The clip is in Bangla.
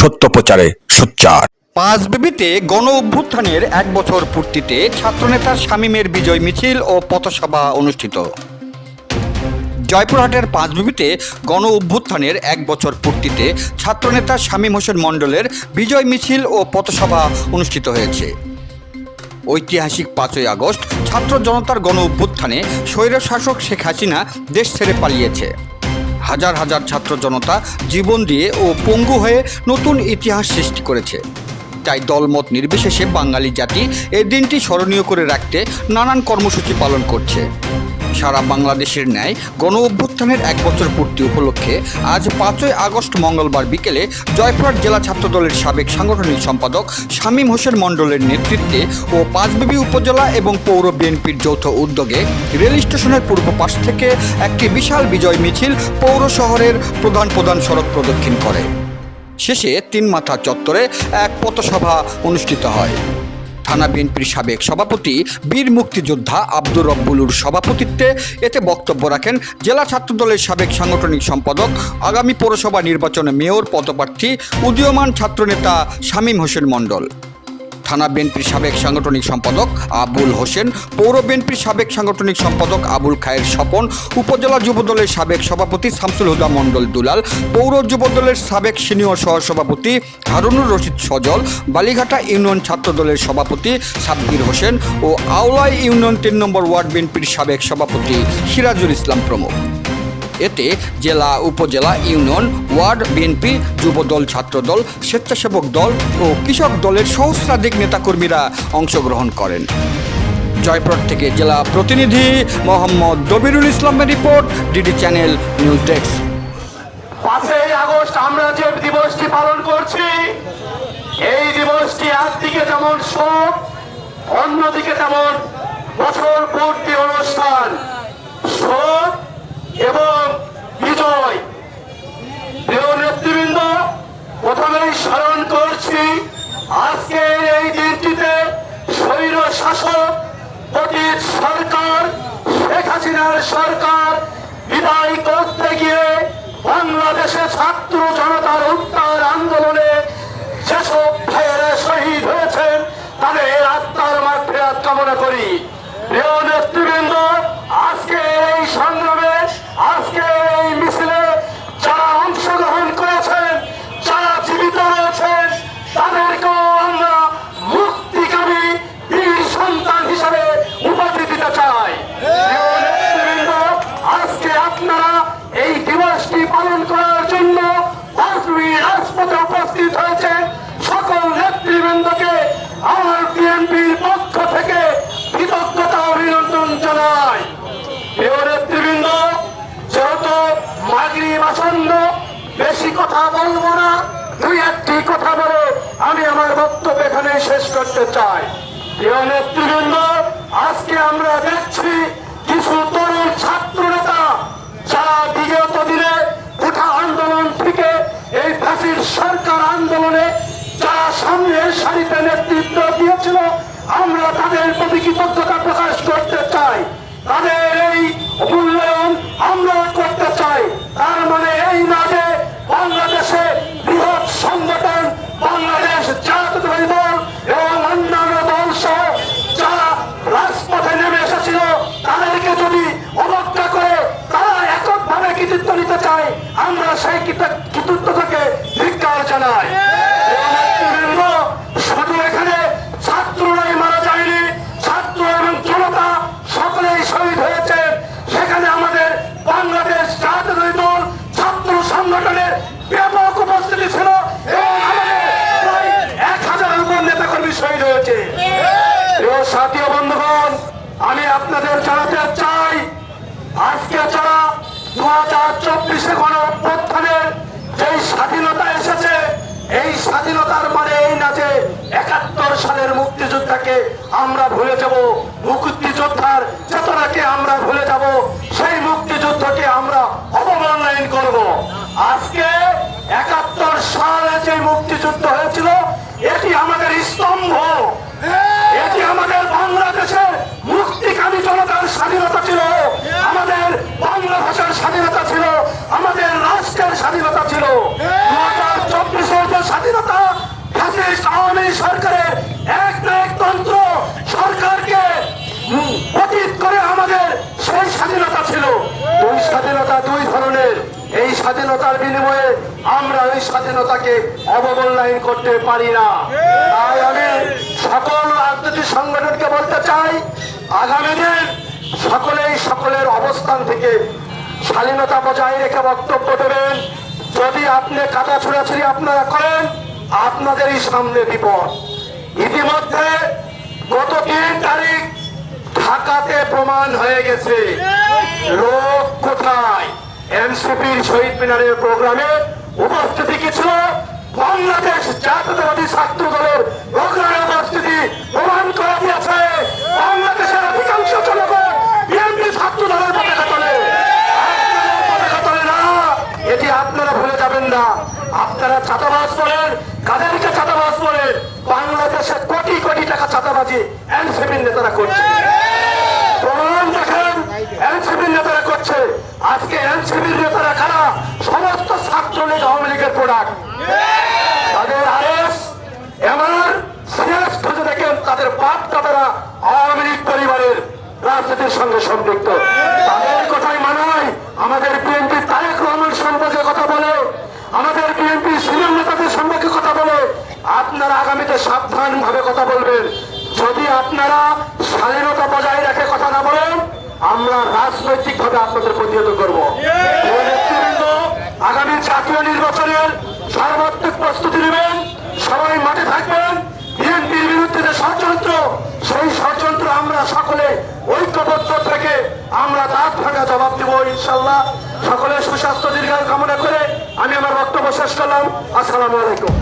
সত্য প্রচারে সোচ্চার পাঁচবিবিতে গণ অভ্যুত্থানের এক বছর পূর্তিতে ছাত্রনেতা শামীমের বিজয় মিছিল ও পথসভা অনুষ্ঠিত। জয়পুরহাটের পাঁচবিবিতে গণ অভ্যুত্থানের এক বছর পূর্তিতে ছাত্রনেতা শামীম হোসেন মণ্ডলের বিজয় মিছিল ও পথসভা অনুষ্ঠিত হয়েছে। ঐতিহাসিক পাঁচই আগস্ট ছাত্র জনতার গণ অভ্যুত্থানে স্বৈরশাসক শেখ হাসিনা দেশ ছেড়ে পালিয়েছে। হাজার হাজার ছাত্র জনতা জীবন দিয়ে ও পঙ্গু হয়ে নতুন ইতিহাস সৃষ্টি করেছে। তাই দলমত নির্বিশেষে বাঙালি জাতি এই দিনটি স্মরণীয় করে রাখতে নানান কর্মসূচি পালন করছে। সারা বাংলাদেশের ন্যায় গণ অভ্যুত্থানের এক বছর পূর্তি উপলক্ষে আজ পাঁচই আগস্ট মঙ্গলবার বিকেলে জয়পুরহাট জেলা ছাত্রদলের সাবেক সাংগঠনিক সম্পাদক শামীম হোসেন মণ্ডলের নেতৃত্বে ও পাঁচবিবি উপজেলা এবং পৌর বিএনপির যৌথ উদ্যোগে রেল স্টেশনের পূর্ব পাশ থেকে একটি বিশাল বিজয় মিছিল পৌর শহরের প্রধান প্রধান সড়ক প্রদক্ষিণ করে। শেষে তিন মাথা চত্বরে এক পথসভা অনুষ্ঠিত হয়। থানা বিএনপির সাবেক সভাপতি, বীর মুক্তিযোদ্ধা আব্দুর রব্বুলুর সভাপতিত্বে এতে বক্তব্য রাখেন জেলা ছাত্রদলের সাবেক সাংগঠনিক সম্পাদক, আগামী পৌরসভা নির্বাচনে মেয়র পদপ্রার্থী, উদীয়মান ছাত্রনেতা শামীম হোসেন মণ্ডল। থানা বিএনপির সাবেক সাংগঠনিক সম্পাদক আবুল হোসেন, পৌর বিএনপির সাবেক সাংগঠনিক সম্পাদক আবুল খায়ের স্বপন, উপজেলা যুবদলের সাবেক সভাপতি শামসুল হুদা মণ্ডল দুলাল, পৌর যুবদলের সাবেক সিনিয়র সহসভাপতি হারুনুর রশিদ সজল, বালিঘাটা ইউনিয়ন ছাত্রদলের সভাপতি সাব্বির হোসেন ও আওলাই ইউনিয়ন তিন নম্বর ওয়ার্ড বিএনপির সাবেক সভাপতি সিরাজুল ইসলাম প্রমুখ। এতে জেলা, উপজেলা, union, ward, BNP, Jubodal, Chhatradal, স্বেচ্ছাসেবক দল ও কৃষক দলের সহস্রাধিক নেতাকর্মীরা অংশগ্রহণ করেন। জয়পুর থেকে জেলা প্রতিনিধি মোহাম্মদ দবিরুল ইসলামের report, DD channel news desk. পাঁচই আগস্ট আমরা যে দিবসটি পালন করছি, এই দিবসটি একদিকে যেমন শোক, অন্যদিকে যেমন বছর পূর্তি অনুষ্ঠান। শোক এবং বিজয়। প্রিয় নেতৃবৃন্দ, প্রথমেই স্মরণ করছি আজকে এই দিনটিতে স্বৈর শাসক অতীত সরকার, শেখ হাসিনার সরকার বিদায় করতে গিয়ে বাংলাদেশে ছাত্র জনতার উত্তার আন্দোলনে কথা বলব না। দুই একটি কথা বলে, আমি আমার বক্তব্য এখানে শেষ করতে চাই। নেতৃবৃন্দ, আজকে আমরা দেখছি কিছু তরুণ ছাত্র নেতা যারা বিগত দিনে উঠা আন্দোলন থেকে এই ফাঁসির সরকার আন্দোলনে যারা সামনের সারিতে নেতৃত্ব দিয়েছিল, আমরা তাদের প্রতি কৃতজ্ঞতা প্রকাশ করতে চাই। তাদের এই মূল্যায়ন আমরা করতে চাই। তার মানে এই না যে দু হাজার চব্বিশে গণ অভ্যুত্থানের যেই স্বাধীনতা এসেছে, এই স্বাধীনতার মানে এই না একাত্তর সালের মুক্তিযোদ্ধাকে আমরা ভুলে যাব, মুক্তিযোদ্ধার চেতনাকে আমরা ভুলে যাব, সেই মুক্তিযুদ্ধকে আমরা অবমূল্যায়ন করব। আজকে একাত্তর সালে যে মুক্তিযুদ্ধ হয়েছিল, এটি আমাদের স্তম্ভ এটি আমাদের বাংলাদেশের মুক্তিকামী জনতার স্বাধীনতা ছিল আমাদের বাংলা ভাষার স্বাধীনতা ছিল আমাদের রাষ্ট্রের স্বাধীনতা ছিল দু হাজার চব্বিশের যে স্বাধীনতা আওয়ামী সরকারের এক না এক তন্ত্র সরকারকে উম, অতীত করে আমাদের সেই স্বাধীনতা ছিল ওই স্বাধীনতা দুই ধরনের। এই স্বাধীনতার বিনিময়ে আমরা ওই স্বাধীনতাকে অবমূল্যায়ন করতে পারি না। তাই আমি সকল রাজনৈতিক সংগঠনকে বলতে চাই, আগামী দিন সকলেই সকলের অবস্থান থেকে স্বাধীনতা বজায় রেখে বক্তব্য দেবেন। যদি আপনি কাটা ছোড়াছুড়ি আপনারা করেন, আপনাদেরই সামনে বিপদ। ইতিমধ্যে গত তিন তারিখ ঢাকাতে প্রমাণ হয়ে গেছে। লোক কোথায় এনসিপির শহীদ মিনারের প্রোগ্রামে উপস্থিতি কিছু। বাংলাদেশ জাতীয়তাবাদী ছাত্র দলের প্রোগ্রামে উপস্থিতি প্রমাণ করা দিয়েছে। বাংলাদেশের অধিকাংশ জনগণ বিএনপি ছাত্র দলের পতাকা তোলে। পতাকা তোলে না। এটি আপনারা ভুলে যাবেন না। আপনারা চাঁদাবাজ বলেন কাদেরকে চাঁদাবাজ বলেন বাংলাদেশে কোটি কোটি টাকা চাঁদাবাজি এনসিপির নেতারা করছে প্রমাণ দেখেন এনসিপির নেতারা করছে আজকে এনসিপির নেতারা খারাপ সমস্ত ছাত্রলীগ আওয়ামী লীগের প্রোডাক্ট তাদের আরএস এমন সিএস খুঁজে দেখেন তাদের বাপ দাদারা আওয়ামী লীগ পরিবারের রাজনীতির সঙ্গে সম্পৃক্ত। তাদের কথাই মানায়, আমাদের বিএনপি তারেক রহমান সম্পর্কে কথা বলে, আমাদের বিএনপি সিনিয়র নেতাদের সম্পর্কে কথা বলে। আপনারা আগামীতে সাবধান ভাবে কথা বলবেন। যদি আপনারা স্বাধীনতা বজায় রেখে কথা না বলেন আমরা রাজনৈতিক ভাবে আপনাদের প্রতিহত করব। আগামী জাতীয় নির্বাচনের সর্বাত্মক প্রস্তুতি নেবেন। সবাই মাঠে থাকবেন। বিএনপির বিরুদ্ধে যে ষড়যন্ত্র সেই ষড়যন্ত্র আমরা সকলে ঐক্যবদ্ধ থেকে আমরা দাঁত ভাঙা জবাব দেবো ইনশাল্লাহ। সকলের সুস্বাস্থ্য দীর্ঘায়ু কামনা করে আমি আমার বক্তব্য শেষ করলাম। আসসালামু আলাইকুম।